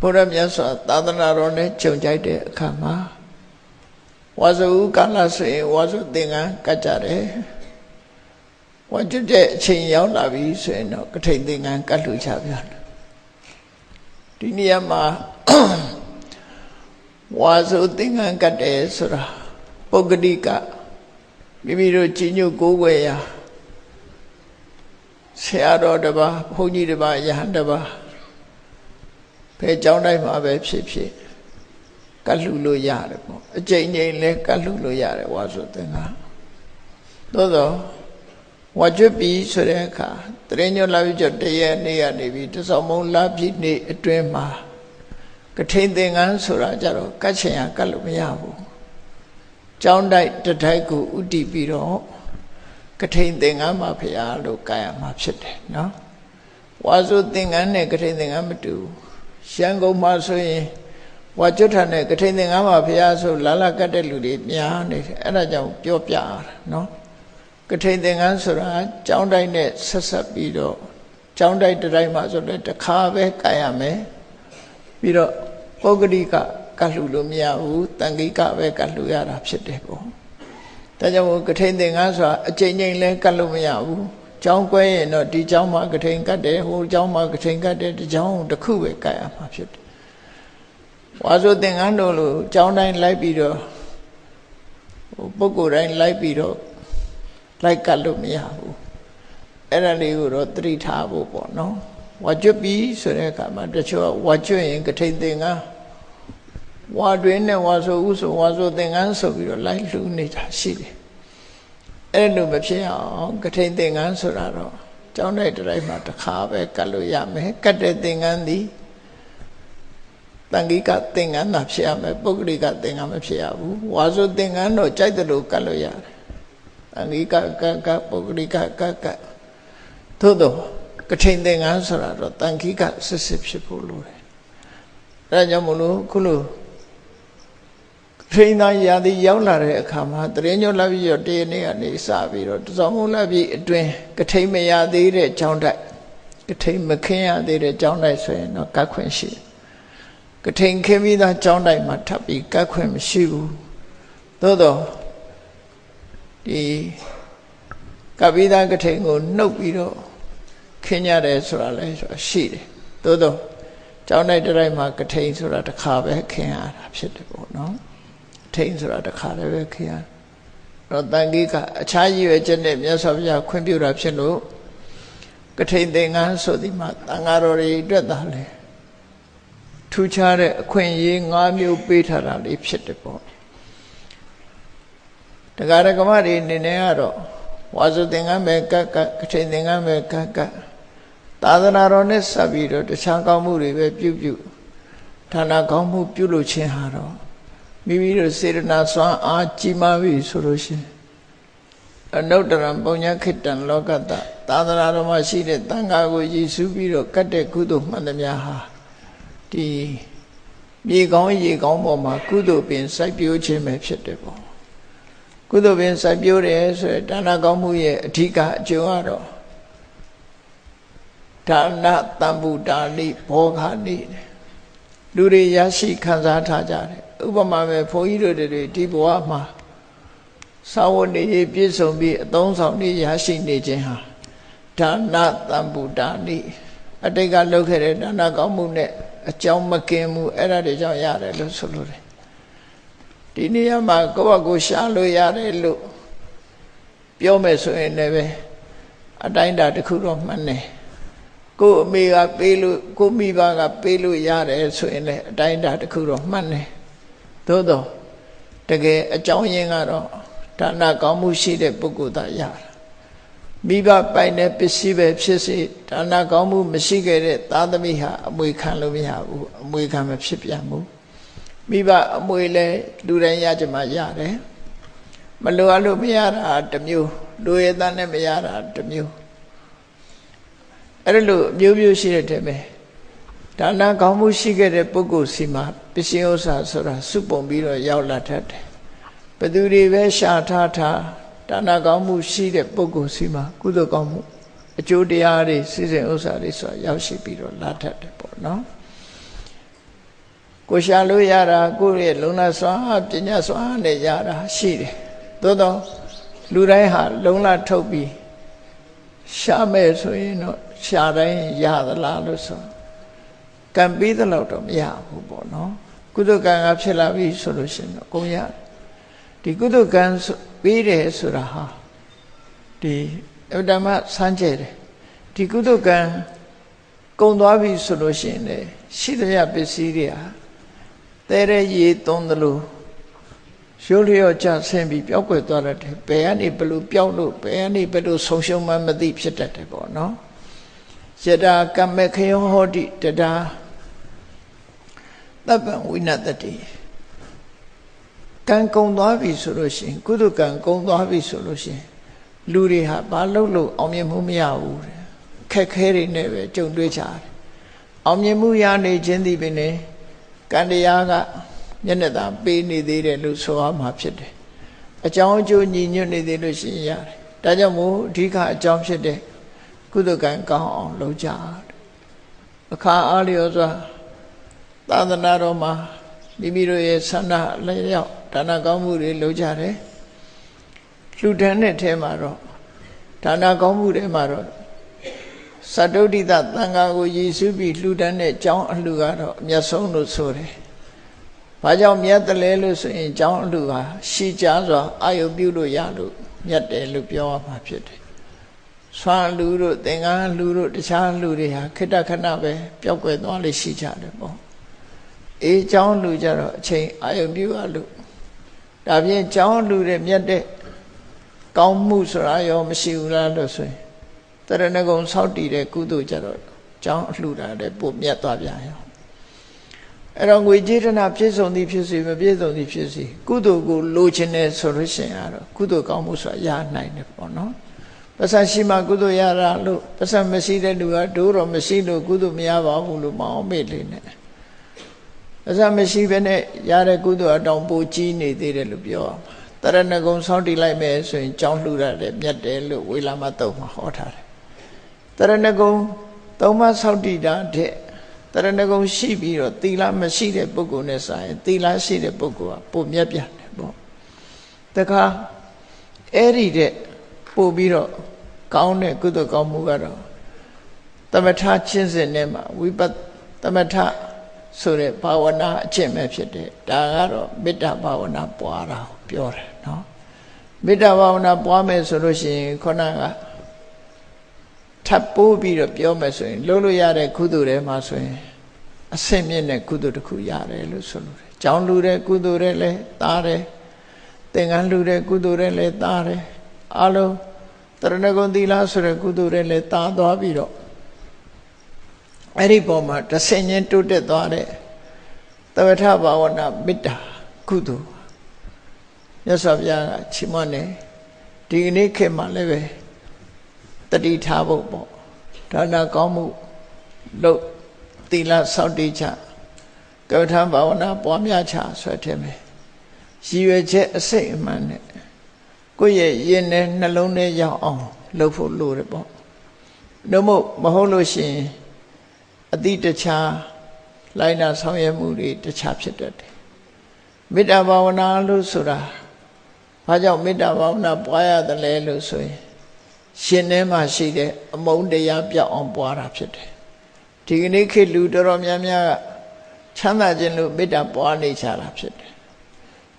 ဘုရားမြတ်စွာသာသနာတော်နဲ့ကြုံကြိုက်တဲ့အခါမှာဝါစုကာလဆိုရင်ဝါစုသင်္ကန်းကတ်ကြတယ်ဝါကျွတ်တဲ့အချိန်ရောက်လာပြီဆိုရင်တော့ကထိန်သင်္ကန်းကတ်လူချပြန်တယ်ဒီနေရာမှာဝါစုသင်္ကန်းကတ်တယ်ဆိုတာပုဂ္ဂတိကမိမိတို့ကြီးညို့ကိုးကွယ်ရာ ဆရာတော်တစ်ပါးဘုန်းကြီးတစ်ပါးယဟန်တစ်ပါးဘယ်ကြောင်းတိုင်းမှာပဲဖြစ်ဖြစ်ကတ်လှူလို့ရတယ်ပေါ့အကျိန်ကျိန်လဲကတ်လှူလို့ရတယ်ဝါဆိုသင်္ကန်းသို့သောဝါကျွတ်ပြီဆိုတဲ့အခါတရင်ညွတ်လာပြီးကြတရက်နေ့ကနေပြီးတစောင်းမုံလာပြီနေ့အတွင်းမှာကထိန်သင်္ကန်းဆိုတာကြတော့ကတ်ချင်ရကတ်လို့မရဘူးကြောင်းတိုက်တတိုက်ကိုဥတည်ပြီးတော့ ကထိန်သင်္ကန်းမှာဖရာလို့ကာယမှာဖြစ်တယ်နော်ဝါဆိုသင်္ကန်းနဲ့ကထိန်သင်္ကန်းမတူရှမ်းကုန်းမှာဆိုရင်ဝါကျွတ်ထန်နဲ့ကထိန်သင်္ကန်းမှာဖရာဆိုလာလာကတ်တဲ့လူတွေများနေတယ်အဲ့ဒါကြောင့်ပြောပြရတာနော်ကထိန်သင်္ကန်းဆိုတာကြောင်းတိုက်နဲ့ဆက်ဆက်ပြီးတော့ကြောင်းတိုက်တစ်တိုင်းမှာဆိုလည်းတစ်ခါပဲကာယမယ်ပြီးတော့ပုဂ္ဂလိကကတ်လှူလို့မရဘူးတန်ခိကပဲကတ်လှူရတာဖြစ်တယ်ပေါ့ ဒါကြောင့်ကထိန်သင်္ကန်းဆိုတာအကျဉ်းချင်းလဲကတ်လို့မရဘူးကျောင်းကွဲရင်တော့ဒီကျောင်းမှာကထိန်ကတ်တယ်ဟိုကျောင်းမှာကထိန်ကတ်တယ်ဒီကျောင်းတစ်ခုပဲကတ်ရမှာဖြစ်တယ်ဝါဆိုသင်္ကန်းတို့လိုကျောင်းတိုင်းလိုက်ပြီးတော့ဟိုပုဂ္ဂိုလ်တိုင်းလိုက်ပြီးတော့လိုက်ကတ်လို့မရဘူးအဲ့ဒါလေးကိုတော့သတိထားဖို့ပေါ့နော်ဝါကျွတ်ပြီဆိုတဲ့အခါမှာတချို့ကဝါကျွတ်ရင်ကထိန်သင်္ကန်း ဝါတွင်နဲ့ဝါဆိုဥဆိုဝါဆိုသင်္ကန်းဆိုပြီးတော့လိုက်လှူနေတာရှိတယ်အဲ့လိုမဖြစ်အောင်ကထိန်သင်္ကန်းဆိုတာတော့ကျောင်းတိုက်တိုင်းမှာတစ်ခါပဲကတ်လို့ရမယ်ကတ်တဲ့သင်္ကန်းသည်တန်ခိကသင်္ကန်းသာဖြစ်ရမယ်ပုဂ္ဂလိကသင်္ကန်းမဖြစ်ရဘူးဝါဆိုသင်္ကန်းတော့ကြိုက်တယ်လို့ကတ်လို့ရတယ်တန်ခိကကကပုဂ္ဂလိကကကသို့တော့ကထိန်သင်္ကန်းဆိုတာတော့တန်ခိကစစ်စစ်ဖြစ်ဖို့လိုတယ်အဲဒါကြောင့်မလို့ခုလို့ ထိန်သားရာသီရောက်လာတဲ့အခါမှာတရင်ညွတ်လာပြီးတော့တရနေ့ကနေစပြီးတော့တစောင်းမုံလာပြီးအတွင်းကထိန်မရသေးတဲ့ကြောင်းတိုက်ကထိန်မခင်းရသေးတဲ့ကြောင်းတိုက်ဆိုရင်တော့ကတ်ခွင့်ရှိကထိန်ခင်းပြီးသားကြောင်းတိုက်မှာထပ်ပြီးကတ်ခွင့်မရှိဘူးသို့တော့ဒီကပိသားကထိန်ကိုနှုတ်ပြီးတော့ခင်းရတယ်ဆိုတာလဲဆိုတာရှိတယ်သို့တော့ကြောင်းတိုက်တိုင်းမှာကထိန်ဆိုတာတစ်ခါပဲခင်းရတာဖြစ်တယ်ပေါ့နော် ထိန်ဆိုတာတစ်ခါလည်းပဲခရတော့တန်ခိကအခြားရည်ရွယ်ချက်နဲ့မြတ်စွာဘုရားခွင့်ပြုတာဖြစ်လို့ကထိန်သင်္ကန်းဆိုဒီမှာတန်ဃာတော်တွေအတွက်သာလေထူးခြားတဲ့အခွင့်အရေး၅မျိုးပေးထားတာလေးဖြစ်တယ်ပေါ့တရားဓမ္မတွေအနေနဲ့ကတော့ဝါစုသင်္ကန်းပဲကကကထိန်သင်္ကန်းပဲကကသာသနာတော်နဲ့ဆက်ပြီးတော့တခြားကောင်းမှုတွေပဲပြုပြုဌာနကောင်းမှုပြုလို့ခြင်းဟာတော့ မိမိတို့စေတနာစွမ်းအားကြီးမားပြီဆိုလို့ရှိရင်အနုတ္တရံပုံညာခိတံလောကတသာသနာတော်မှာရှိတဲ့တန်ခါကိုရည်စူးပြီးတော့ကတ်တဲ့ကုသိုလ်မှန်သမျှဟာဒီမြေကောင်းရေကောင်းပေါ်မှာကုသိုလ်ပင်စိုက်ပျိုးခြင်းပဲဖြစ်တယ်ပေါ့ကုသိုလ်ပင်စိုက်ပျိုးတယ်ဆိုရယ်ဒါနကောင်းမှုရဲ့အဓိကအကျိုးကတော့ဒါနတံပုတာလိဘောဂာလိလူတွေရရှိခံစားထားကြတယ် ဥပမာပဲဘုန်းကြီးတို့တွေဒီဘဝမှာသာဝနေရေးပြည့်စုံပြီးအသုံးဆောင်နေရရှိနေခြင်းဟာဒါနတံပုတာနိအတိတ်ကလုပ်ခဲ့တဲ့ဒါနကောင်းမှုနဲ့အကြောင်းမကင်မှုအဲ့ဒါတွေကြောင့်ရတယ်လို့ဆိုလိုတယ်ဒီနေရာမှာကိုယ့်ဘကိုရှားလို့ရတယ်လို့ပြောမယ်ဆိုရင်လည်းပဲအတိုင်းတာတစ်ခုတော့မှန်တယ်ကို့အမေကပေးလို့ကိုမိဘကပေးလို့ရတယ်ဆိုရင်လည်းအတိုင်းတာတစ်ခုတော့မှန်တယ် သို့တော့တကယ်အကြောင်းရင်းကတော့ဒါနကောင်းမှုရှိတဲ့ပုဂ္ဂိုလ်သာရတာမိဘပိုင်တဲ့ပစ္စည်းပဲဖြစ်စေဒါနကောင်းမှုမရှိခဲ့တဲ့သာသမီဟာအမွေခံလို့မရဘူးအမွေခံမဖြစ်ပြန်ဘူးမိဘအမွေလဲလူတိုင်းရကြမှာရတယ်မလိုအပ်လို့မရတာတစ်မျိုးလူရတဲ့နဲ့မရတာတစ်မျိုးအဲ့လိုမျိုးမျိုးရှိတဲ့တဲ့ပဲ ဒါနကောင်းမှုရှိခဲ့တဲ့ပုဂ္ဂိုလ်စီမှာပစ္စည်းဥစ္စာဆိုတာစုပုံပြီးတော့ရောက်လာတတ်တယ်ဘသူတွေပဲရှာထားထားဒါနကောင်းမှုရှိတဲ့ပုဂ္ဂိုလ်စီမှာကုသိုလ်ကောင်းမှုအကျိုးတရားတွေစိစဉ်ဥစ္စာတွေဆိုတာရောက်ရှိပြီးတော့လာထက်တယ်ပေါ့နော်ကိုရှာလို့ရတာကိုယ့်ရဲ့လုံလစွမ်းပညာစွမ်းနဲ့ရတာရှိတယ်သို့တော့လူတိုင်းဟာလုံလထုတ်ပြီးရှာမယ်ဆိုရင်တော့ရှာတိုင်းရသလားလို့ဆို ကံပြီးသလောက်တော့မရဘူးပေါ့နော်ကုသကံကဖြစ်လာပြီဆိုလို့ရှိရင်တော့ကုန်ရတယ်ဒီကုသကံပြီးတယ်ဆိုတာဟာဒီအဗ္ဗဓမ္မစမ်းကြဲတယ်ဒီကုသကံကုံသွားပြီဆိုလို့ရှိရင်လေရှိသမျှပစ္စည်းတွေဟာတဲတဲ့ရေသုံးသလိုရိုးလျော့ကြဆင်းပြီးပျောက်ကွယ်သွားတတ်တယ်ဘယ်ကနေဘလို့ပျောက်လို့ဘယ်ကနေဘလို့ဆုံးရှုံးမှမသိဖြစ်တတ်တယ်ပေါ့နော် ယတာကမ္မခယောဟောတိတတာတပ္ပံဝိနတတိကံကုံသွားပြီဆိုလို့ရှိရင်ကုသကံကုံသွားပြီဆိုလို့ရှိရင်လူတွေဟာဘာလို့လို့အောင်မြင်မှုမရဘူးတဲ့ခက်ခဲတွေနဲ့ပဲကြုံတွေ့ကြတယ်အောင်မြင်မှုရနေခြင်းသည်ပင်လေကံတရားကမျက်နှာသာပေးနေသေးတယ်လို့ဆိုရမှာဖြစ်တယ်အကြောင်းအကျိုးညီညွတ်နေသေးလို့ရှိရင်ရတယ်ဒါကြောင့်မို့အဓိကအကြောင်းဖြစ်တဲ့ ကုသကံကောင်းအောင်လုပ်ကြအခါအားလျော်စွာသာသနာတော်မှာမိမိတို့ရဲ့ဆန္ဒလည်းရောက်ဒါနကောင်းမှုတွေလုပ်ကြတယ်လှူဒန်းတဲ့ထဲမှာတော့ဒါနကောင်းမှုတွေမှာတော့သတ္တုဒ္ဒိတသံဃာကိုရည်စူးပြီးလှူဒန်းတဲ့အကြောင်းအလှူကတော့အမျက်ဆုံးလို့ဆိုတယ်။ဘာကြောင့်မြတ်တယ်လဲလို့ဆိုရင်အကြောင်းအလှူဟာရှည်ကြားစွာအာယုပြုလို့ရလို့မြတ်တယ်လို့ပြောရမှာဖြစ်တယ်။ ဆွမ်းလူတို့သင်္ကန်းလူတို့တခြားလူတွေဟာခိတ္တခဏပဲပျောက်ကွယ်သွားလိမ့်ရှိကြတယ်ပေါ့။အေးအကြောင်းလူကြတော့အချိန်အာယုပြုရလို့ဒါပြင်အကြောင်းလူတွေမြတ်တဲ့ကောင်းမှုဆိုတာရောမရှိဘူးလားလို့ဆိုရင်တရဏဂုံဆောက်တည်တဲ့ကုသိုလ်ကြတော့ကျောင်းအလှူတာလည်းပိုမြတ်သွားပြန်ရောအဲ့တော့ငွေကြေးတနာပြည့်စုံသည်ဖြစ်စေမပြည့်စုံသည်ဖြစ်စေကုသိုလ်ကိုလိုချင်တယ်ဆိုလို့ရှိရင်ကတော့ကုသိုလ်ကောင်းမှုဆိုတာရနိုင်တယ်ပေါ့နော် ပတ်စံရှိမှကုသိုလ်ရတာလို့ပတ်စံမရှိတဲ့လူကဒိုးတော့မရှိလို့ကုသိုလ်မရပါဘူးလို့မအောင်မေ့လေနဲ့ပတ်စံမရှိဘဲနဲ့ရတဲ့ကုသိုလ်အတောင်ပိုကြီးနေသေးတယ်လို့ပြောရမှာတရဏဂုံဆောက်တည်လိုက်မယ်ဆိုရင်ကြောင်းလှူရတယ်မြတ်တယ်လို့ဝေလာမတုံမှာဟောထားတယ်တရဏဂုံသုံးပါးဆောက်တည်တာတဲ့တရဏဂုံရှိပြီးတော့သီလမရှိတဲ့ပုဂ္ဂိုလ်နဲ့ဆိုင်သီလရှိတဲ့ပုဂ္ဂိုလ်ကပုံမြတ်ပြန်တယ်ပေါ့တခါအဲ့ဒီတဲ့ ပို့ပြီးတော့ကောင်းတဲ့ကုသိုလ်ကောင်းမှုကတော့သမထချင်းစဉ်နဲ့မှာဝိပဿသမထဆိုတဲ့ဘာဝနာအကျင့်ပဲဖြစ်တယ်ဒါကတော့မေတ္တာဘာဝနာပွားတာပြောတယ်နော်မေတ္တာဘာဝနာပွားမယ်ဆိုလို့ရှိရင်ခုနကထပ်ပိုးပြီးတော့ပြောမယ်ဆိုရင်လုံးလို့ရတဲ့ကုသိုလ်တွေမှာဆိုရင်အဆင့်မြင့်တဲ့ကုသိုလ်တစ်ခုရတယ်လို့ဆိုလို့တယ်။ကြောင်းလူတဲ့ကုသိုလ်တွေလည်းသားတယ်။သင်္ကန်းလူတဲ့ကုသိုလ်တွေလည်းသားတယ်။အလုံး တရဏဂုံသီလဆိုတဲ့ကုသိုလ်တွေလည်းသားသွားပြီးတော့အဲ့ဒီပုံမှာတဆင်ချင်းတိုးတက်သွားတဲ့သဝထဘာဝနာမေတ္တာကုသိုလ်မြတ်စွာဘုရားကချီးမွမ်းတယ်ဒီကနေ့ခေတ်မှာလည်းပဲတတိထားဖို့ပေါ့ဒါနကောင်းမှုလို့သီလစောင့်တည်ချကမ္မထာဘာဝနာပွားများချဆွဲထင်မယ်ရည်ရွယ်ချက်အစိတ်အမှန်နဲ့ ကိုယ့်ရဲ့ရင်နဲ့နှလုံးထဲရောက်အောင်လုပ်ဖို့လိုတယ်ပေါ့တို့မို့မဟုတ်လို့ရှိရင်အတိတခြားလိုက်နာဆောင်ရွက်မှုတွေတခြားဖြစ်တတ်တယ်မေတ္တာဘာဝနာလို့ဆိုတာဘာကြောင့်မေတ္တာဘာဝနာပွားရတယ်လဲလို့ဆိုရင်ရှင်ထဲမှာရှိတဲ့အမုန်းတရားပြောက်အောင်ပွားတာဖြစ်တယ်ဒီကနေ့ခေတ်လူတော်တော်များများကချမ်းသာခြင်းလို့မေတ္တာပွားနေကြတာဖြစ်တယ်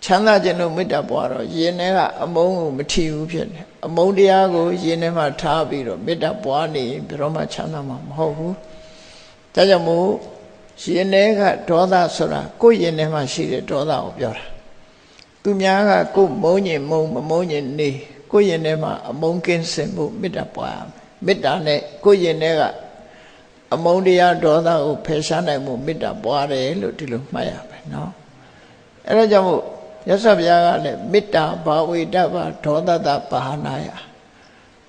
ချမ်းသာခြင်းလို့မေတ္တာပွားတော့ယင်ထဲကအမုန်းကိုမထီဘူးဖြစ်တယ်အမုန်းတရားကိုယင်ထဲမှာထားပြီးတော့မေတ္တာပွားနေရင်ဘယ်တော့မှချမ်းသာမှာမဟုတ်ဘူးဒါကြောင့်မို့ယင်ထဲကဒေါသဆိုတာကိုယ့်ယင်ထဲမှာရှိတဲ့ဒေါသကိုပြောတာသူများကကိုယ်မုန်းညင်မုန်းမမုန်းညင်နေကိုယ့်ရင်ထဲမှာအမုန်းကင်းစင်ဖို့မေတ္တာပွားရမယ်မေတ္တာနဲ့ကိုယ့်ရင်ထဲကအမုန်းတရားဒေါသကိုဖယ်ရှားနိုင်မှုမေတ္တာပွားတယ်လို့ဒီလိုမှတ်ရမယ်နော်အဲဒါကြောင့်မို့ ရသော်ဘုရားကလည်းမေတ္တာဘာဝေတ္တဘာဒေါသတဘာဟာနာယ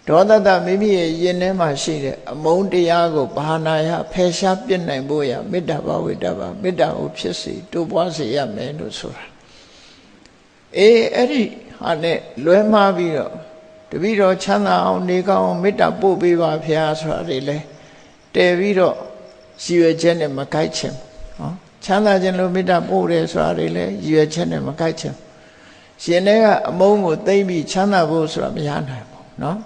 ဒေါသတမိမိရဲ့ရင်ထဲမှာရှိတဲ့အမုန်းတရားကိုဘာဟာနာယဖယ်ရှားပြစ်နိုင်ဖို့ရမေတ္တာဘာဝေတ္တဘာမေတ္တာကိုဖြစ်စေတိုးပွားစေရမယ်လို့ဆိုတာအေးအဲ့ဒီဟာနဲ့လွဲမှားပြီးတော့တပည့်တော်ချမ်းသာအောင်နေကောင်းအောင်မေတ္တာပို့ပေးပါဖရာဆိုတာတွေလဲတဲပြီးတော့ရည်ရွယ်ချက်နဲ့မကိုက်ချင်နော် ချမ်းသာခြင်းလို့မေတ္တာပို့တယ်ဆိုတာတွေလဲရည်ရွယ်ချက်နဲ့မကိုက်ချင်ရှင်တွေကအမုန်းကိုသိမ့်ပြီးချမ်းသာဖို့ဆိုတာမရနိုင်ဘူးနော်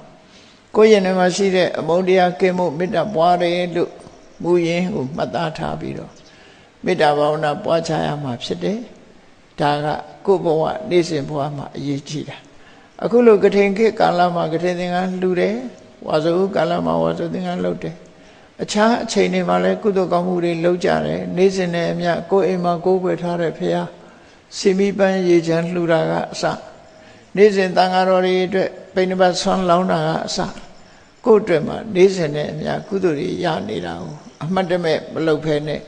ကိုယ့်ရင်ထဲမှာရှိတဲ့အမုန်းတရားကင်းမှုမေတ္တာပွားတယ်လို့မူရင်းကိုမှတ်သားထားပြီးတော့မေတ္တာဘာဝနာပွားချရမှာဖြစ်တယ်ဒါကကိုယ့်ဘဝနေ့စဉ်ဘဝမှာအရေးကြီးတာအခုလိုကထိန်ခေတ်ကာလမှာကထိန်သင်္ကန်းလှူတယ်ဝါဆိုကာလမှာဝါဆိုသင်္ကန်းလှုပ်တယ် အခြားအချိန်တွေမှာလည်းကုသိုလ်ကောင်းမှုတွေလုပ်ကြတယ်နေ့စဉ်နဲ့အမျှကိုယ်အိမ်မှာကိုယ်ွယ်ထားတဲ့ဖရာစီမီပန်းရေချမ်းလှူတာကအစနေ့စဉ်တန်ဃာတော်တွေအတွက်ပိဏ္ဏပတ်ဆွမ်းလောင်းတာကအစကိုယ့်အတွက်မှာနေ့စဉ်နဲ့အမျှကုသိုလ်တွေရနေတာကိုအမှတ်တမဲ့မလုပ်ဖဲနဲ့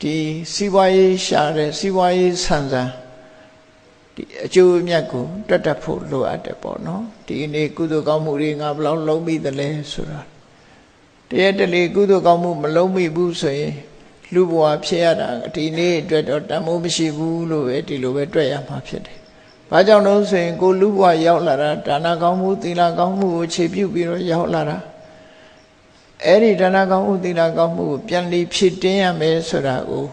ဒီစီးပွားရေးရှာတဲ့စီးပွားရေးဆန်ဆန်ဒီအကျိုးအမြတ်ကိုတွတ်တက်ဖို့လိုအပ်တယ်ပေါ့နော်ဒီနေ့ကုသိုလ်ကောင်းမှုတွေငါဘယ်လောက်လုံးမိသလဲဆိုတာ တရက်တလေကုသိုလ်ကောင်းမှုမလုံးမိဘူးဆိုရင်လူဘဝဖြစ်ရတာဒီနေ့အတွက်တော့တန်မိုးမရှိဘူးလို့ပဲဒီလိုပဲတွေ့ရမှာဖြစ်တယ်။ဘာကြောင့်လို့ဆိုရင်ကိုလူဘဝရောက်လာတာဒါနကောင်းမှုသီလကောင်းမှုကိုခြေပြုပြီးတော့ရောက်လာတာအဲ့ဒီဒါနကောင်းမှုသီလကောင်းမှုကိုပြန်လီဖြစ်တင်းရမယ်ဆိုတာကို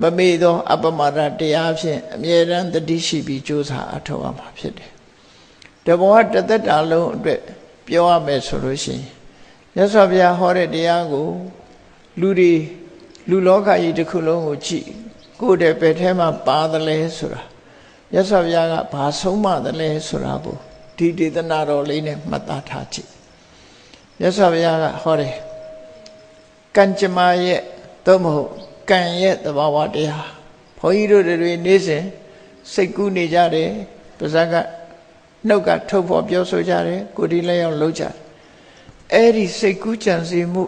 မမေ့သောအပမဒတရားဖြင့်အမြဲတမ်းတတိရှိပြီးကြိုးစားအထောက်အမှာဖြစ်တယ်။တဘောတသက်တာလုံးအတွက်ပြောရမယ်ဆိုလို့ရှိရင် မြတ်စွာဘုရားဟောတဲ့တရားကိုလူတွေလူလောကကြီးတစ်ခုလုံးကိုကြည့်ကိုယ်တည်းပဲထဲမှာပါသလဲဆိုတာမြတ်စွာဘုရားကဘာဆုံးမသလဲဆိုတာကိုဒီဒေသနာတော်လေးနဲ့မှတ်သားထားကြည့်မြတ်စွာဘုရားကဟောတယ်ကံကြမ္မာရဲ့သို့မဟုတ်ကံရဲ့သဘာဝတရားဘုန်းကြီးတို့တွေနေ့စဉ်စိတ်ကူးနေကြတယ်ပါဇက်ကနှုတ်ကထုတ်ဖော်ပြောဆိုကြတယ်ကိုယ်ဒီလည်းရောက်လုပ်ကြတယ် အဲ့ဒီစိတ်ကူးကြံစီမှု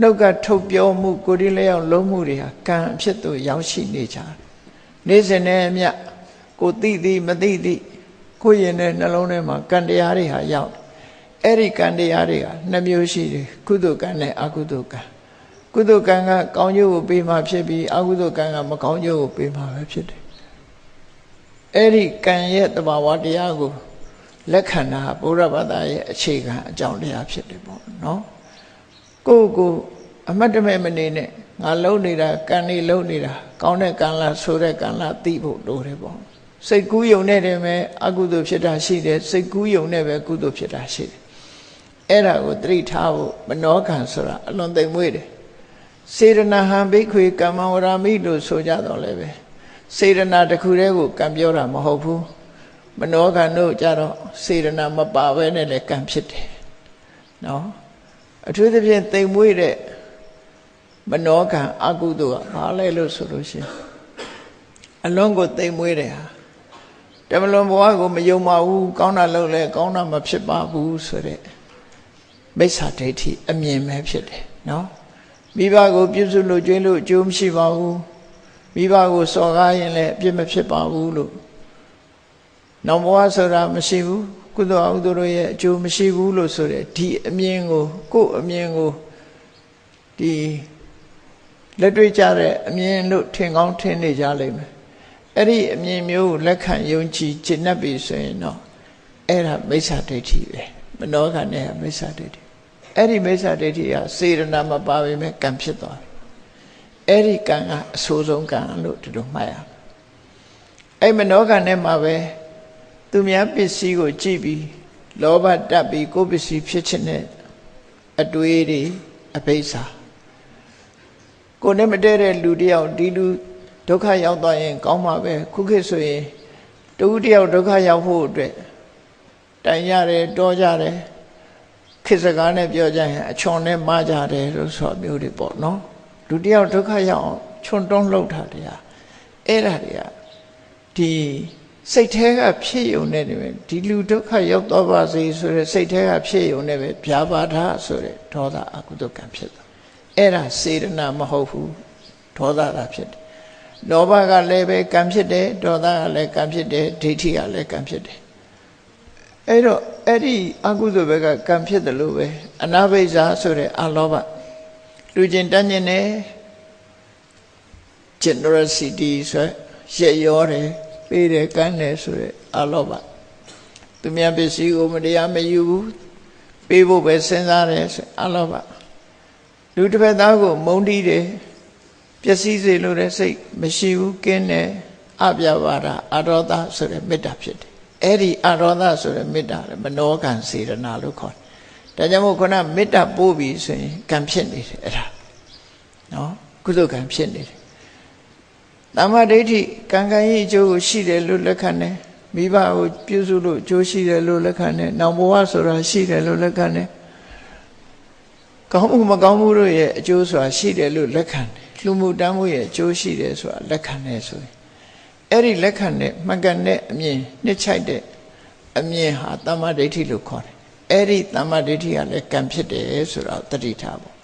နှုတ်ကထုတ်ပြောမှုကိုယ်ဒီလည်းရောက်လုံးမှုတွေဟာကံအဖြစ်သို့ရောက်ရှိနေကြတယ်နေ့စဉ်နဲ့အမျှကိုသိသိမသိသိကိုယ်ရင်တဲ့နှလုံးထဲမှာကံတရားတွေဟာရောက်အဲ့ဒီကံတရားတွေကနှစ်မျိုးရှိတယ်ကုသိုလ်ကံနဲ့အကုသိုလ်ကံကုသိုလ်ကံကကောင်းကျိုးကိုပေးမှဖြစ်ပြီးအကုသိုလ်ကံကမကောင်းကျိုးကိုပေးမှပဲဖြစ်တယ်အဲ့ဒီကံရဲ့တဘာဝတရားကို လက်ခံတာဘုရားဘာသာရဲ့အခြေခံအကြောင်းတရားဖြစ်တယ်ပေါ့နော်ကိုကိုအမတ်တမဲ့မနေနဲ့ငါလုံနေတာကံနေလုံနေတာကောင်းတဲ့ကံလားဆိုတဲ့ကံလားသိဖို့လိုတယ်ပေါ့စိတ်ကူးယုံနဲ့တည်းပဲအကုသိုလ်ဖြစ်တာရှိတယ်စိတ်ကူးယုံနဲ့ပဲကုသိုလ်ဖြစ်တာရှိတယ်အဲ့ဒါကိုသတိထားဖို့မနောကံဆိုတာအလွန်သိမ်မွေ့တယ်စေရနာဟံဘိခွေကမ္မဝရမိလို့ဆိုကြတော့လည်းပဲစေရနာတစ်ခုတည်းကိုကံပြောတာမဟုတ်ဘူး မနောကံတို့ကြတော့စေရနာမပါဘဲနဲ့လည်းကံဖြစ်တယ်နော်အထူးသဖြင့်သိမ်မွေ့တဲ့မနောကံအကုသိုလ်ကဘာလဲလို့ဆိုလို့ရှိရင်အလွန်ကိုသိမ်မွေးတယ်ဟာတမလွန်ဘဝကိုမယုံပါဘူးကောင်းတာလုပ်လဲကောင်းတာမဖြစ်ပါဘူးဆိုတဲ့မိစ္ဆာဒိဋ္ဌိအမြင်ပဲဖြစ်တယ်နော်မိဘကိုပြုစုလို့ကျွေးလို့အကျိုးမရှိပါဘူးမိဘကိုစော်ကားရင်လည်းအပြစ်မဖြစ်ပါဘူးလို့ နောက်ဘဝဆိုတာမရှိဘူးကုသိုလ်အကုသိုလ်တို့ရဲ့အကျိုးမရှိဘူးလို့ဆိုတဲ့ဒီအမြင်ကိုကိုယ်အမြင်ကိုဒီလက်တွေ့ကြတဲ့အမြင်လို့ထင်ကောင်းထင်နေကြလိမ့်မယ်အဲ့ဒီအမြင်မျိုးကိုလက်ခံယုံကြည်ကျင့်တတ်ပြီဆိုရင်တော့အဲ့ဒါမိစ္ဆာဒိဋ္ဌိပဲမနောကနဲ့မိစ္ဆာဒိဋ္ဌိအဲ့ဒီမိစ္ဆာဒိဋ္ဌိကစေရနာမပါပေမဲ့ကံဖြစ်သွားတယ်အဲ့ဒီကံကအဆိုးဆုံးကံလို့ဒီလိုမှတ်ရမယ်အဲ့မနောကနဲ့မှာပဲ သူများပစ္စည်းကိုကြည့်ပြီးလောဘတက်ပြီးကိုယ်ပစ္စည်းဖြစ်ခြင်းနဲ့အတွေးတွေအဘိဓါကိုနဲ့မတည့်တဲ့လူတယောက်ဒီလူဒုက္ခရောက်သွားရင် ကောင်းမှာပဲခုခေတ်ဆိုရင်တူတယောက်ဒုက္ခရောက်ဖို့အတွက်တိုင်ရတယ်တောကြတယ်ခေတ်စကားနဲ့ပြောကြရင်အချွန်နဲ့မကြတယ်လို့ဆိုမျိုးတွေပေါ့နော်လူတယောက်ဒုက္ခရောက်အောင်ချွန်တွန်းလှုပ်တာတရားအဲ့ဒါတွေကဒီ စိတ်แท้ကဖြစ်ယုံနေတယ်ပဲဒီလူဒုက္ခရောက်တော့ပါစေဆိုတဲ့စိတ်แท้ကဖြစ်ယုံနေပဲဗျာပါဒဆိုတဲ့ဒေါသအကုသကံဖြစ်တာအဲ့ဒါစေရနာမဟုတ်ဘူးဒေါသတာဖြစ်တယ်လောဘကလည်းပဲကံဖြစ်တယ်ဒေါသကလည်းကံဖြစ်တယ်ဒိဋ္ဌိကလည်းကံဖြစ်တယ်အဲ့တော့အဲ့ဒီအကုသိုလ်ဘက်ကကံဖြစ်တယ်လို့ပဲအနာဘိဇာဆိုတဲ့အလောဘလူကျင်တန်းကျင်တယ် generosity ဆိုရက်ရောတယ် ပေးတယ်ကမ်းတယ်ဆိုတဲ့အလောဘသူများပစ္စည်းကိုမတရားမယူဘူးပေးဖို့ပဲစဉ်းစားတယ်ဆိုအလောဘလူတစ်ဖက်သားကိုမုန်းတီးတယ်ပျက်စီးစေလို့တဲ့စိတ်မရှိဘူးကင်းတယ်အပြပါဒအရောဒဆိုတဲ့မေတ္တာဖြစ်တယ်အဲ့ဒီအရောဒဆိုတဲ့မေတ္တာလည်းမနောကံစေရနာလို့ခေါ်တယ်ဒါကြောင့်မို့ခုနမေတ္တာပို့ပြီးဆိုရင်ကံဖြစ်နေတယ်အဲ့ဒါနော်ကုသိုလ်ကံဖြစ်နေတယ် တမ္မာဒိဋ္ဌိကံကံရဲ့အကျိုးကိုရှိတယ်လို့လက်ခံတယ်မိဘကိုပြုစုလို့အကျိုးရှိတယ်လို့လက်ခံတယ်နောင်ဘဝဆိုတာရှိတယ်လို့လက်ခံတယ်ကောင်းမှုမကောင်းမှုတို့ရဲ့အကျိုးဆိုတာရှိတယ်လို့လက်ခံတယ်လူမှုတမ်းမှုရဲ့အကျိုးရှိတယ်ဆိုတာလက်ခံတယ်ဆိုရင်အဲ့ဒီလက်ခံတဲ့မှန်ကန်တဲ့အမြင်နှစ်ချိုက်တဲ့အမြင်ဟာတမ္မာဒိဋ္ဌိလို့ခေါ်တယ်အဲ့ဒီတမ္မာဒိဋ္ဌိကလည်းကံဖြစ်တယ်ဆိုတော့တတိထားပေါ့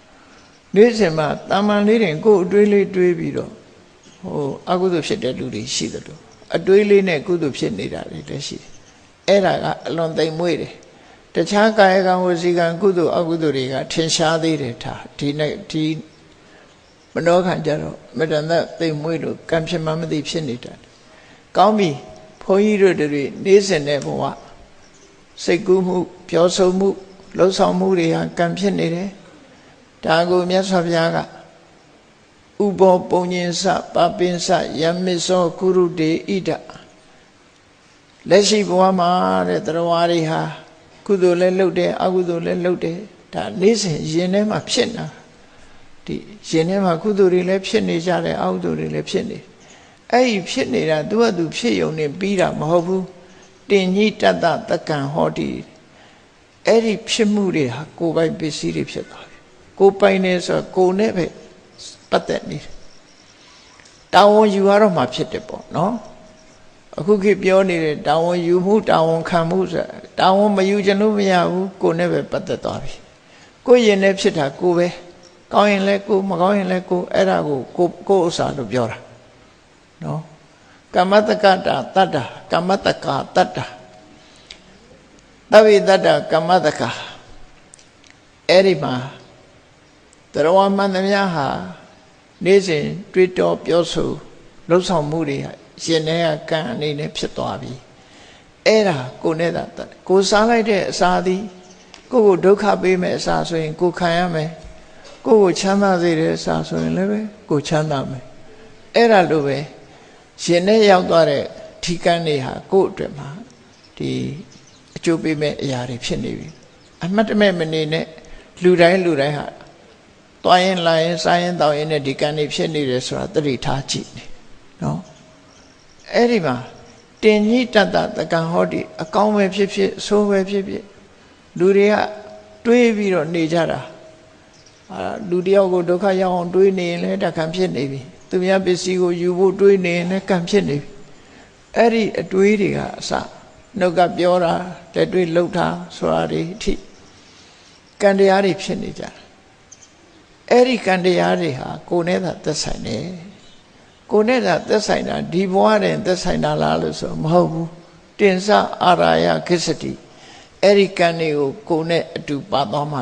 နေ့စဉ်မှာတမ္မာလေးတင်ကိုယ်အတွေးလေးတွေးပြီးတော့ ဟိုအကုသိုလ်ဖြစ်တဲ့လူတွေရှိတယ်လို့အတွေးလေးနဲ့ကုသိုလ်ဖြစ်နေတာတွေလည်းရှိတယ်အဲ့ဒါကအလွန်သိမ်မွေ့တယ်တခြားကာယကံဝစီကံကုသိုလ်အကုသိုလ်တွေကထင်ရှားသေးတယ်ထားဒီနဲ့ဒီမနောခံကြတော့မတန်သက်သိမ်မွေ့လို့ကံဖြစ်မှမသိဖြစ်နေတာကောင်းပြီဘုန်းကြီးတို့တွေနေ့စဉ်တဲ့ဘဝစိတ်ကူးမှုပြောဆိုမှုလှုပ်ဆောင်မှုတွေဟာကံဖြစ်နေတယ်ဒါကိုမြတ်စွာဘုရားက ဥဘောပုံညင်စပပင်းစယမစ္စောကုရုတေဣဒလက်ရှိဘဝမှာတဲ့တရားတွေဟာကုသိုလ်လည်းလုပ်တယ်အကုသိုလ်လည်းလုပ်တယ်ဒါနေ့စဉ်ရင်ထဲမှာဖြစ်နေတာဒီရင်ထဲမှာကုသိုလ်တွေလည်းဖြစ်နေကြတယ်အကုသိုလ်တွေလည်းဖြစ်နေအဲ့ဒီဖြစ်နေတာသူကသူဖြစ်ယုံနေပြီးတာမဟုတ်ဘူးတင်ကြီးတတ္တတက္ကံဟောတိအဲ့ဒီဖြစ်မှုတွေဟာကိုယ်ပိုင်ပစ္စည်းတွေဖြစ်သွားပြီကိုယ်ပိုင်နေဆိုကိုယ်နဲ့ပဲ ပတ်သက်နေတယ်တာဝန်ယူရတော့မှဖြစ်တယ်ပေါ့နော်အခုခေတ်ပြောနေတဲ့တာဝန်ယူမှုတာဝန်ခံမှုဆိုတာဝန်မယူခြင်းလို့မရဘူးကိုယ်နဲ့ပဲပတ်သက်သွားပြီကိုယ်ရင်နဲ့ဖြစ်တာကိုယ်ပဲကောင်းရင်လည်းကိုယ်မကောင်းရင်လည်းကိုယ်အဲ့ဒါကိုကိုကိုယ်ဥစ္စာလို့ပြောတာနော်ကမ္မတက္ကတာတတ္တာကမ္မတက္ကာတတ္တာသဗ္ဗေတတ္တာကမ္မတက္ကာအဲ့ဒီမှာတရားမှန်သမျှဟာ နေ့စဉ်တွေးတောပြောဆိုလှုပ်ဆောင်မှုတွေရှင်တဲ့ကံအနေနဲ့ဖြစ်သွားပြီအဲ့ဒါကိုနဲ့သာကိုစားလိုက်တဲ့အစာသည်ကိုကိုဒုက္ခပေးမဲ့အစာဆိုရင် ကိုခံရမယ်ကိုကိုချမ်းသာစေတဲ့အစာဆိုရင်လည်းပဲကိုချမ်းသာမယ်အဲ့ဒါလိုပဲရှင်နဲ့ရောက်သွားတဲ့ထီကန်းတွေဟာကို့အတွက်မှာဒီအကျိုးပေးမဲ့အရာတွေဖြစ်နေပြီအမှတ်တမဲ့မနေနဲ့လူတိုင်းလူတိုင်းဟာ သွားရင်လာရင်စားရင်တောင်းရင်နဲ့ဒီကံတွေဖြစ်နေတယ်ဆိုတာသတိထားကြည့်နေနော်အဲ့ဒီမှာတင်ကြီးတတ်တာတကံဟောဒီအကောင်းပဲဖြစ်ဖြစ်အဆိုးပဲဖြစ်ဖြစ်လူတွေကတွေးပြီးတော့နေကြတာအာလူတယောက်ကိုဒုက္ခရောက်အောင်တွေးနေရင်လည်းတကံဖြစ်နေပြီသူများပစ္စည်းကိုယူဖို့တွေးနေရင်လည်းကံဖြစ်နေပြီအဲ့ဒီအတွေးတွေကအစနှုတ်ကပြောတာလက်တွေလှုပ်တာဆိုတာတွေအထိကံတရားတွေဖြစ်နေကြတာ အဲ့ဒီကံတရားတွေဟာကိုယ်နဲ့သာသက်ဆိုင်တယ်ကိုယ်နဲ့သာသက်ဆိုင်တာဒီဘဝတည်းသက်ဆိုင်တာလားလို့ဆိုမဟုတ်ဘူးတင်စအာရာယခိစတိအဲ့ဒီကံတွေကိုကိုယ်နဲ့အတူပါသွားမှာ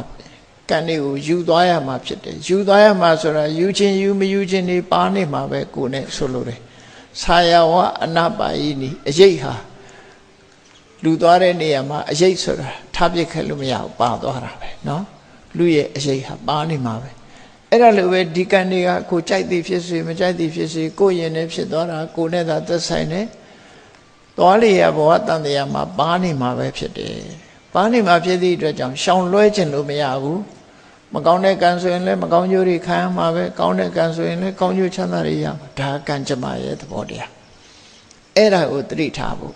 ကံတွေကိုယူသွားရမှာဖြစ်တယ်ယူသွားရမှာဆိုတာယူခြင်းယူမယူခြင်းတွေပါနေမှာပဲကိုယ်နဲ့ဆိုလိုတယ်ဆာယဝအနပါယိနိအရေးဟာလူသွားတဲ့နေရာမှာအရေးဆိုတာထားပြစ်ခဲ့လို့မရဘူးပါသွားတာပဲเนาะလူရဲ့အရေးဟာပါနေမှာပဲ အဲ့ဒါလိုပဲဒီကံတွေကကိုကြိုက်သည်ဖြစ်စေမကြိုက်သည်ဖြစ်စေကိုရင်နဲ့ဖြစ်သွားတာကိုနဲ့သာသက်ဆိုင်တယ်သွားလေရဘဝတန်တရားမှာပါနေမှာပဲဖြစ်တယ်ပါနေမှာဖြစ်သည့်အတွက်ကြောင့်ရှောင်လွှဲခြင်းလို့မရဘူးမကောင်းတဲ့ကံဆိုရင်လည်းမကောင်းကျိုးတွေခံရမှာပဲကောင်းတဲ့ကံဆိုရင်လည်းကောင်းကျိုးချမ်းသာတွေရမှာဒါကံကြမ္မာရဲ့သဘောတရားအဲ့ဒါကိုသတိထားဖို့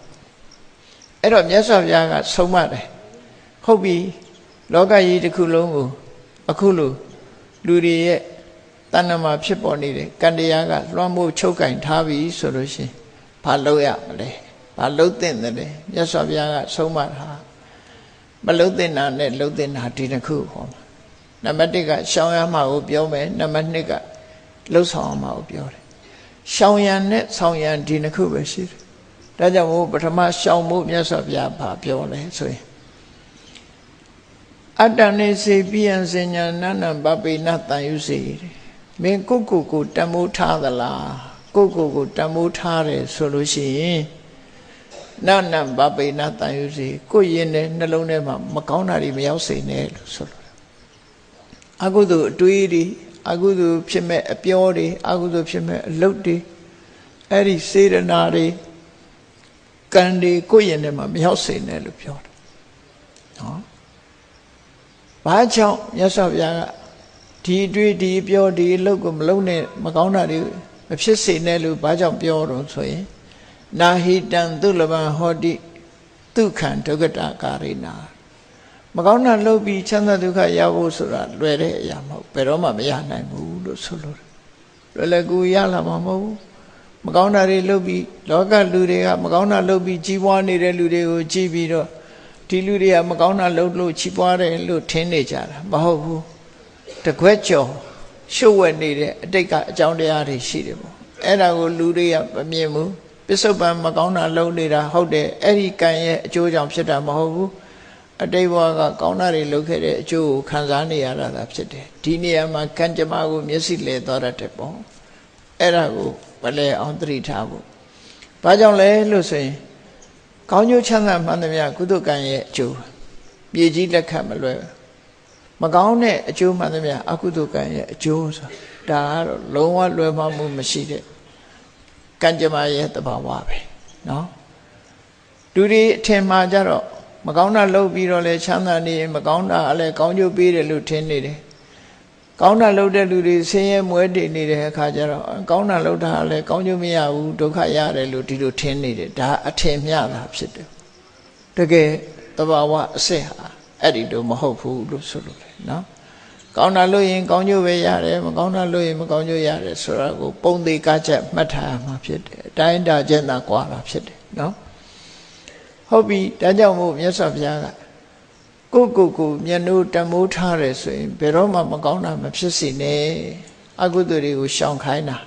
အဲ့တော့မြတ်စွာဘုရားကဆုံးမတယ်ဟုတ်ပြီလောကကြီးတစ်ခုလုံးကိုအခုလို့ လူတွေရဲ့တဏ္ဍမှာဖြစ်ပေါ်နေတဲ့ကံတရားကလွှမ်းမိုးချုပ်ကင်ထားပြီဆိုလို့ရှိရင်ဘာလုပ်ရမလဲဘာလုပ်သင့်တယ်လဲမြတ်စွာဘုရားကဆုံးမတာမလုပ်သင့်တာနဲ့လုပ်သင့်တာဒီတစ်ခုဟောမှာနံပါတ်1ကရှောင်ရမှာကိုပြောမယ်နံပါတ်2ကလှုပ်ဆောင်ရမှာကိုပြောတယ်ရှောင်ရံနဲ့ဆောင်ရံဒီနှစ်ခုပဲရှိတယ်ဒါကြောင့်မို့ပထမရှောင်ဖို့မြတ်စွာဘုရားဘာပြောလဲဆိုရင် အတ္တနေစေပိယံစဉ္ညာနနံပပိနတန်ယုစေမင်းကိုကိုကိုတမိုးထားသလားကိုကိုကိုတမိုးထားတယ်ဆိုလို့ရှိရင်နနံဗပိနတန်ယူစီကိုယ်ရင်တဲ့နှလုံးထဲမှာမကောင်းတာတွေမရောက်စေနဲ့လို့ဆိုလိုတယ်အကုသိုလ်အတွေးတွေအကုသိုလ်ဖြစ်မဲ့အပြောတွေအကုသိုလ်ဖြစ်မဲ့အလုပ်တွေအဲ့ဒီစေရနာတွေကံတွေကိုယ်ရင်ထဲမှာမရောက်စေနဲ့လို့ပြောတယ်နော် ဘာကြောင့်မြတ်စွာဘုရားကဒီအတွေ့ဒီအပြောဒီအလုပ်ကိုမလုပ်နဲ့မကောင်းတာတွေမဖြစ်စေနဲ့လို့ဘာကြောင့်ပြောတော့ဆိုရင်နာဟိတံသူလဘံဟောတိဒုက္ခံဒုက္ကတာကာရိနာမကောင်းတာလုပ်ပြီးချမ်းသာဒုက္ခရဖို့ဆိုတာလွယ်တဲ့အရာမဟုတ်ဘယ်တော့မှမရနိုင်ဘူးလို့ဆိုလို့လွယ်လွယ်ကူရလာမှာမဟုတ်ဘူးမကောင်းတာတွေလုပ်ပြီးလောကလူတွေကမကောင်းတာလုပ်ပြီးကြီးပွားနေတဲ့လူတွေကိုကြည့်ပြီးတော့ ဒီလူတွေကမကောင်းတာလုပ်လို့ကြီးပွားတယ်လို့ထင်နေကြတာမဟုတ်ဘူးတကွက်ကြော်ရှုပ်ဝက်နေတဲ့အတိတ်ကအကြောင်းတရားတွေရှိတယ်ပေါ့အဲ့ဒါကိုလူတွေကမမြင်ဘူးပစ္စုပန်မကောင်းတာလုပ်နေတာဟုတ်တယ်အဲ့ဒီကံရဲ့အကျိုးကြောင့်ဖြစ်တာမဟုတ်ဘူးအတိတ်ဘဝကကောင်းတာတွေလုပ်ခဲ့တဲ့အကျိုးကိုခံစားနေရတာသာဖြစ်တယ်ဒီနေရာမှာကံကြမ္မာကိုမျက်စိလဲသွားတတ်တယ်ပေါ့အဲ့ဒါကိုမလဲအောင်သတိထားဖို့ဘာကြောင့်လဲလို့ဆိုရင် ကောင်းကျိုးချမ်းသာမှန်သမျှကုသကံရဲ့အကျိုးမြေကြီးလက်ခတ်မလွယ်မကောင်းတဲ့အကျိုးမှန်သမျှအကုသကံရဲ့အကျိုးဆိုတာဒါကတော့လုံးဝလွယ်မှမှုမရှိတဲ့ကံကြမ္မာရဲ့တဘာဝပဲเนาะလူတွေအထင်မှာကြတော့မကောင်းတာလုပ်ပြီးတော့လဲချမ်းသာနေရင်မကောင်းတာအလဲကောင်းကျိုးပေးတယ်လို့ထင်နေတယ် ကောင်းတာလုပ်တဲ့လူတွေဆင်းရဲမွဲတည်နေတဲ့အခါကျတော့ကောင်းတာလုပ်တာလည်းကောင်းကျိုးမရဘူးဒုက္ခရတယ်လို့ဒီလိုထင်နေတယ်ဒါအထင်မြတာဖြစ်တယ်တကယ်တဘာဝအစစ်ဟာအဲ့ဒီလိုမဟုတ်ဘူးလို့ဆိုလို့လေနော်ကောင်းတာလုပ်ရင်ကောင်းကျိုးပဲရတယ်မကောင်းတာလုပ်ရင်မကောင်းကျိုးရတယ်ဆိုတာကိုပုံသေးကားချက်မှတ်ထားမှာဖြစ်တယ်အတိုင်းတာချက်သာကွာတာဖြစ်တယ်နော်ဟုတ်ပြီဒါကြောင့်မို့မြတ်စွာဘုရားက ကိုကိုကိုမျက်နှိုးတမိုးထားတယ်ဆိုရင်ဘယ်တော့မှမကောင်းတာမဖြစ်စေနဲ့အကုသိုလ်တွေကိုရှောင်ခိုင်းတာ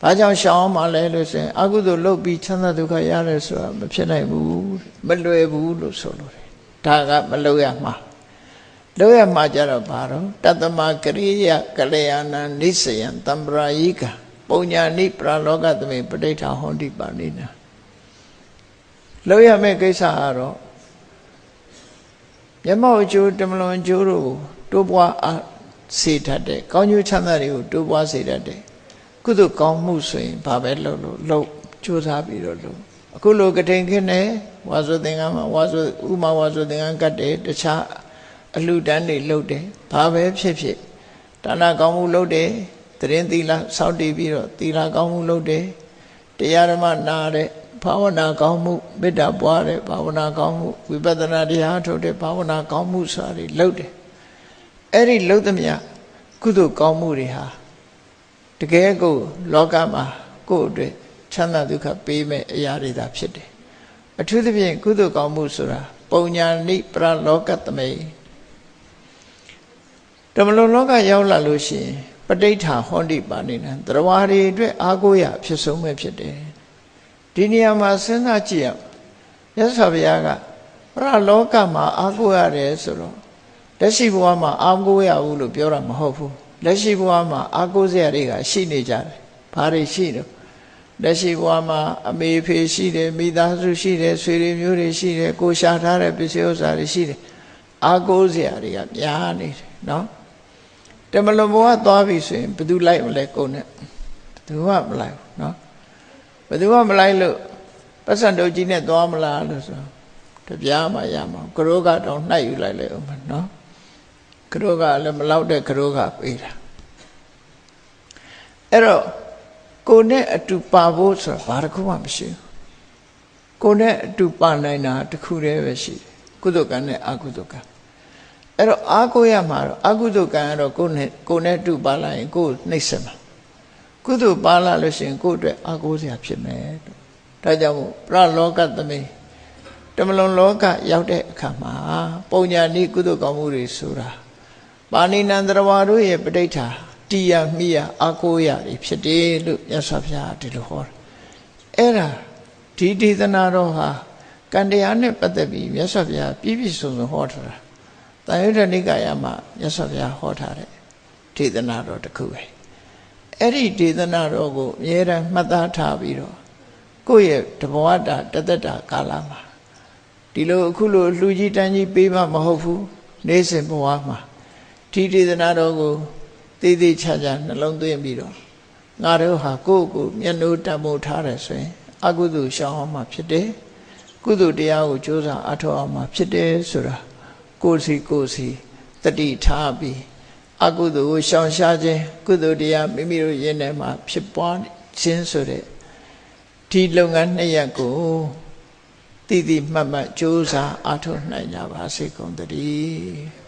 ဘာကြောင့်ရှောင်အောင်မလဲလို့ဆိုရင်အကုသိုလ်လုပ်ပြီးချမ်းသာဒုက္ခရတယ်ဆိုတာမဖြစ်နိုင်ဘူးမလွယ်ဘူးလို့ဆိုလို့တယ်ဒါကမလုပ်ရမှာလုပ်ရမှာကြတော့ဘာတော့တတမကရိယကလျာဏနိစယံတံပရာယိကပုံညာနိပရာလောကသမေပဋိဋ္ဌာဟောတိပါဏိနာလုပ်ရမယ့်ကိစ္စကတော့ မျက်မှောက်အကျိုးတမလွန်အကျိုးတို့တိုးပွားအားစေတတ်တဲ့ကောင်းကျိုးချမ်းသာတွေကိုတိုးပွားစေတတ်တဲ့ကုသိုလ်ကောင်းမှုဆိုရင်ဘာပဲလုပ်လို့လုပ်ကြိုးစားပြီးတော့လုပ်အခုလိုကတိန်ခင်းနေဝါဆိုသင်္ကန်းမှာဝါဆိုဥမာဝါဆိုသင်္ကန်းကတ်တယ်တခြားအလှတန်းတွေလုပ်တယ်ဘာပဲဖြစ်ဖြစ်ဒါနကောင်းမှုလုပ်တယ်တရင်သီလစောင့်တည်ပြီးတော့သီလကောင်းမှုလုပ်တယ်တရားဓမ္မနာတဲ့ ဘာဝနာကောင်းမှုမေတ္တာပွားတဲ့ဘာဝနာကောင်းမှုဝိပဿနာတရားထုတ်တဲ့ဘာဝနာကောင်းမှုဆိုတာတွေလုပ်တယ်အဲ့ဒီလုပ်သမျှကုသိုလ်ကောင်းမှုတွေဟာတကယ်ကိုလောကမှာကိုယ့်အတွက်ချမ်းသာဒုက္ခပေးမဲ့အရာတွေသာဖြစ်တယ်အထူးသဖြင့်ကုသိုလ်ကောင်းမှုဆိုတာပုံညာနိပရလောကသမေတမလွန်လောကရောက်လာလို့ရှိရင်ပဋိဋ္ဌာဟောတိပါဏိနံတရားတွေအတွက်အာကိုရဖြစ်ဆုံးပဲဖြစ်တယ် ဒီနေရာမှာစဉ်းစားကြည့်ရမြတ်စွာဘုရားကပရလောကမှာအာကိုရတယ်ဆိုတော့လက်ရှိဘဝမှာအာကိုရဘူးလို့ပြောတာမဟုတ်ဘူးလက်ရှိဘဝမှာအာကိုစရာတွေကရှိနေကြတယ်ဘာတွေရှိတော့လက်ရှိဘဝမှာအမေဖေရှိတယ်မိသားစုရှိတယ်ဆွေတွေမျိုးတွေရှိတယ်ကိုရှာထားတဲ့ပစ္စည်းဥစ္စာတွေရှိတယ်အာကိုစရာတွေကများနေတယ်နော်တမလွန်ဘဝသွားပြီဆိုရင်ဘယ်သူလိုက်မလဲကိုနဲ့ဘယ်သူမှမလိုက်ဘူးနော် ဘယ်သူမှမလိုက်လို့ပတ်စံတုတ်ကြီးနဲ့သွားမလားလို့ဆိုတပြားမှရမှာကရောကတောင်နှိုက်ယူလိုက်လေဦးမနော်ကရောကလည်းမလောက်တဲ့ကရောကပေးတာအဲ့တော့ကိုနဲ့အတူပါဖို့ဆိုတာဘာတစ်ခုမှမရှိဘူးကိုနဲ့အတူပါနိုင်တာတစ်ခုတည်းပဲရှိတယ်ကုသကံနဲ့အကုသကံအဲ့တော့အာကိုရမှာတော့အကုသကံကတော့ကိုနဲ့ကိုနဲ့အတူပါလာရင်ကိုနှိမ့်ဆက်မှာ ကုသိုလ်ပါလာလို့ရှိရင်ကိုယ့်အတွက်အာကိုးစရာဖြစ်မယ်ဒါကြောင့်မို့ပရလောကသမိတမလွန်လောကရောက်တဲ့အခါမှာပုံညာနိကုသိုလ်ကောင်းမှုတွေဆိုတာပါဏိနန္တရဝါတို့ရဲ့ပဋိဋ္ဌာတိယမိယအာကိုးရတွေဖြစ်တယ်လို့မြတ်စွာဘုရားဒီလိုဟောတယ်အဲ့ဒါဒီဒေသနာတော်ဟာကံတရားနဲ့ပတ်သက်ပြီးမြတ်စွာဘုရားပြည့်ပြည့်စုံစုံဟောထားတာတန်ရုဒ္ဓနိကာယမှာမြတ်စွာဘုရားဟောထားတဲ့ဒေသနာတော်တစ်ခုပဲ အဲ့ဒီဒေသနာတော်ကိုအမြဲတမ်းမှတ်သားထားပြီးတော့ကိုယ့်ရဲ့တဘဝတာတသက်တာကာလမှာဒီလိုအခုလိုလူကြီးတန်းကြီးပေးမှမဟုတ်ဘူးနေစဉ်ဘဝမှာဒီဒေသနာတော်ကိုသေးသေးချာချာနှလုံးသွင်းပြီးတော့ငါတို့ဟာကိုယ့်ကိုယ်မျက်နှိုးတတ်မှုထားတယ်ဆိုရင် အကုသိုလ်ရှောင်အောင်မှာဖြစ်တယ်ကုသိုလ်တရားကိုကြိုးစားအထောက်အောင်မှာဖြစ်တယ်ဆိုတာကိုယ်စီကိုယ်စီတတိထားပြီး အကုသိုလ်ကိုရှောင်ရှားခြင်းကုသိုလ်တရားမိမိတို့ယင်ထဲမှာဖြစ်ပွားခြင်းဆိုတဲ့ဒီလုပ်ငန်းနှစ်ရပ်ကိုတည်တည်မှတ်မှတ်ကြိုးစားအထောက်နိုင်ကြပါစေကုန်သတည်း